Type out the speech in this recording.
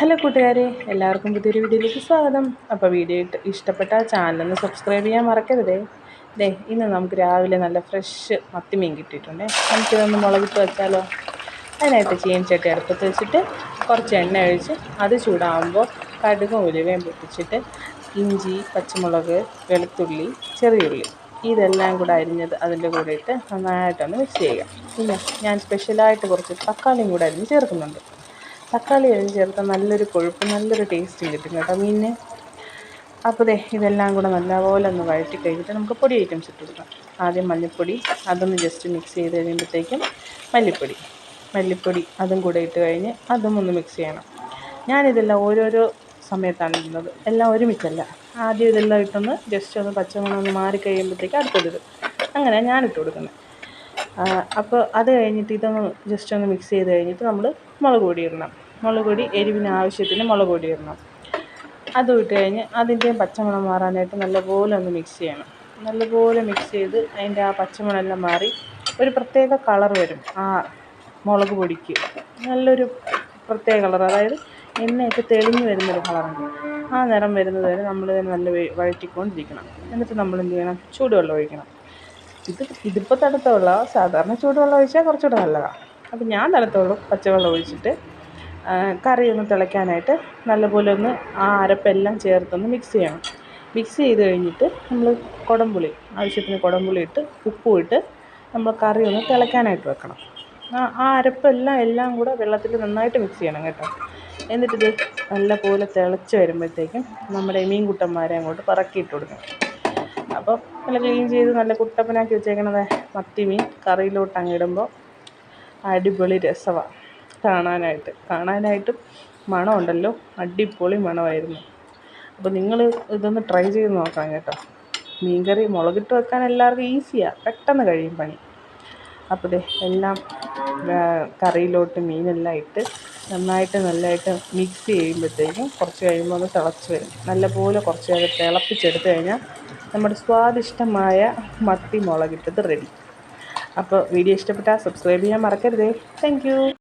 Hello കൂട്ടുകാരെ എല്ലാവർക്കും പുതിയൊരു വീഡിയോയിലേക്ക് സ്വാഗതം. അപ്പോൾ വീഡിയോ ഇഷ്ടപ്പെട്ട ചാനലൊന്ന് സബ്സ്ക്രൈബ് ചെയ്യാൻ മറക്കരുതേ. ദേ ഇന്ന് നമുക്ക് രാവിലെ നല്ല ഫ്രഷ് മത്തിമീൻ കിട്ടിയിട്ടുണ്ടേ. നമുക്കിതൊന്ന് മുളകിട്ട് വെച്ചാലോ അതിനായിട്ട് ചീനച്ചട്ടി അടുപ്പത്ത് വെച്ചിട്ട് കുറച്ച് എണ്ണ ഒഴിച്ച് അത് ചൂടാകുമ്പോൾ കടുകും ഉലുവയും പൊട്ടിച്ചിട്ട് ഇഞ്ചി പച്ചമുളക് വെളുത്തുള്ളി ചെറിയുള്ളി ഇതെല്ലാം കൂടെ അരിഞ്ഞത് അതിന്റെ കൂടെ ഇട്ട് നന്നായിട്ടൊന്ന് മിക്സ് ചെയ്യുക. പിന്നെ ഞാൻ സ്പെഷ്യലായിട്ട് കുറച്ച് തക്കാളിയും കൂടെ അരിഞ്ഞ് ചേർക്കുന്നുണ്ട്. തക്കാളി അരിഞ്ഞ് ചേർത്താൽ നല്ലൊരു കൊഴുപ്പ് നല്ലൊരു ടേസ്റ്റ് കിട്ടും കേട്ടോ മീനിന്. അപ്പോൾ ദേ ഇതെല്ലാം കൂടെ നല്ലപോലെ ഒന്ന് വഴറ്റി കഴിഞ്ഞിട്ട് നമുക്ക് പൊടി ഐറ്റംസ് ഇട്ട് കൊടുക്കാം. ആദ്യം മല്ലിപ്പൊടി അതൊന്ന് ജസ്റ്റ് മിക്സ് ചെയ്ത് കഴിയുമ്പോഴത്തേക്കും മല്ലിപ്പൊടി. മല്ലിപ്പൊടി അതും കൂടെ ഇട്ട് കഴിഞ്ഞ് അതും ഒന്ന് മിക്സ് ചെയ്യണം. ഞാനിതെല്ലാം ഓരോരോ സമയത്താണ് ഇടുന്നത്. എല്ലാം ഒരുമിച്ചല്ല. ആദ്യം ഇതെല്ലാം ഇട്ടൊന്ന് ജസ്റ്റ് ഒന്ന് പച്ചമണം ഒന്ന് മാറി കഴിയുമ്പോഴത്തേക്ക് അടുത്തത് അങ്ങനെ ഞാനിട്ട് കൊടുക്കുന്നത്. അപ്പോൾ അത് കഴിഞ്ഞിട്ട് ഇതൊന്ന് ജസ്റ്റ് ഒന്ന് മിക്സ് ചെയ്ത് കഴിഞ്ഞിട്ട് നമ്മൾ മുളക് പൊടി ഇടണം. മുളക് പൊടി എരിവിന് ആവശ്യത്തിന് മുളക് പൊടി ഇടണം. അതും ഇട്ട് കഴിഞ്ഞ് അതിന്റെയും പച്ചമണം മാറാനായിട്ട് നല്ലപോലെ ഒന്ന് മിക്സ് ചെയ്യണം. നല്ലപോലെ മിക്സ് ചെയ്ത് അതിന്റെ ആ പച്ചമണമെല്ലാം മാറി ഒരു പ്രത്യേക കളർ വരും ആ മുളക് പൊടിക്ക്. നല്ലൊരു പ്രത്യേക കളർ അതായത് എണ്ണയൊക്കെ തെളിഞ്ഞ് വരുന്നൊരു കളറുണ്ട് ആ നിറം വരുന്നത് വരെ നമ്മൾ നല്ല വഴറ്റിക്കൊണ്ടിരിക്കണം. എന്നിട്ട് നമ്മൾ എന്ത് ചെയ്യണം? ചൂടുവെള്ളം ഒഴിക്കണം. ഇത് ഇതിപ്പോൾ തണുത്ത വെള്ളമാണ് സാധാരണ ചൂടുവെള്ളം ഒഴിച്ചാൽ കുറച്ചുകൂടെ നല്ലതാണ് അപ്പം ഞാൻ തണുത്ത വെള്ളം പച്ചവെള്ളം ഒഴിച്ചിട്ട്. കറി ഒന്ന് തിളയ്ക്കാനായിട്ട് നല്ലപോലെ ഒന്ന് ആ അരപ്പെല്ലാം ചേർത്തൊന്ന് മിക്സ് ചെയ്യണം. മിക്സ് ചെയ്ത് കഴിഞ്ഞിട്ട് നമ്മൾ കുടംപുളി ആവശ്യത്തിന് കുടംപുളി ഇട്ട് ഉപ്പും ഇട്ട് നമ്മൾ കറി ഒന്ന് തിളയ്ക്കാനായിട്ട് വെക്കണം. ആ ആ അരപ്പെല്ലാം എല്ലാം കൂടെ വെള്ളത്തിൽ നന്നായിട്ട് മിക്സ് ചെയ്യണം കേട്ടോ. എന്നിട്ടിത് നല്ലപോലെ തിളച്ച് വരുമ്പോഴത്തേക്കും നമ്മുടെ മീൻകുട്ടന്മാരെ അങ്ങോട്ട് പറക്കിയിട്ട് കൊടുക്കണം. അപ്പോൾ നല്ല ക്ലീൻ ചെയ്ത് നല്ല കുട്ടപ്പനാക്കി വെച്ചേക്കണത് മത്തി മീൻ കറിയിലോട്ട് അങ്ങിടുമ്പോൾ അടിപൊളി രസമാണ് കാണാനായിട്ട്. കാണാനായിട്ടും മണമുണ്ടല്ലോ. അടിപൊളി മണമായിരുന്നു. അപ്പോൾ നിങ്ങൾ ഇതൊന്ന് ട്രൈ ചെയ്ത് നോക്കാം കേട്ടോ. മീൻകറി മുളകിട്ട് വെക്കാൻ എല്ലാവർക്കും ഈസിയാണ് പെട്ടെന്ന് കഴിയും പണി. അപ്പോൾ എല്ലാം കറിയിലോട്ട് മീനെല്ലാം ഇട്ട് നന്നായിട്ട് നല്ലതായിട്ട് മിക്സ് ചെയ്യുമ്പോഴത്തേക്കും കുറച്ച് കഴിയുമ്പോൾ ഒന്ന് തിളച്ച് വരും. നല്ലപോലെ കുറച്ച് നേരം തിളപ്പിച്ചെടുത്ത് കഴിഞ്ഞാൽ നമ്മുടെ സ്വാദിഷ്ടമായ മത്തി മുളകിട്ടത് റെഡി അപ്പോൾ വീഡിയോ ഇഷ്ടപ്പെട്ടാൽ സബ്സ്ക്രൈബ് ചെയ്യാൻ മറക്കരുതേ. താങ്ക്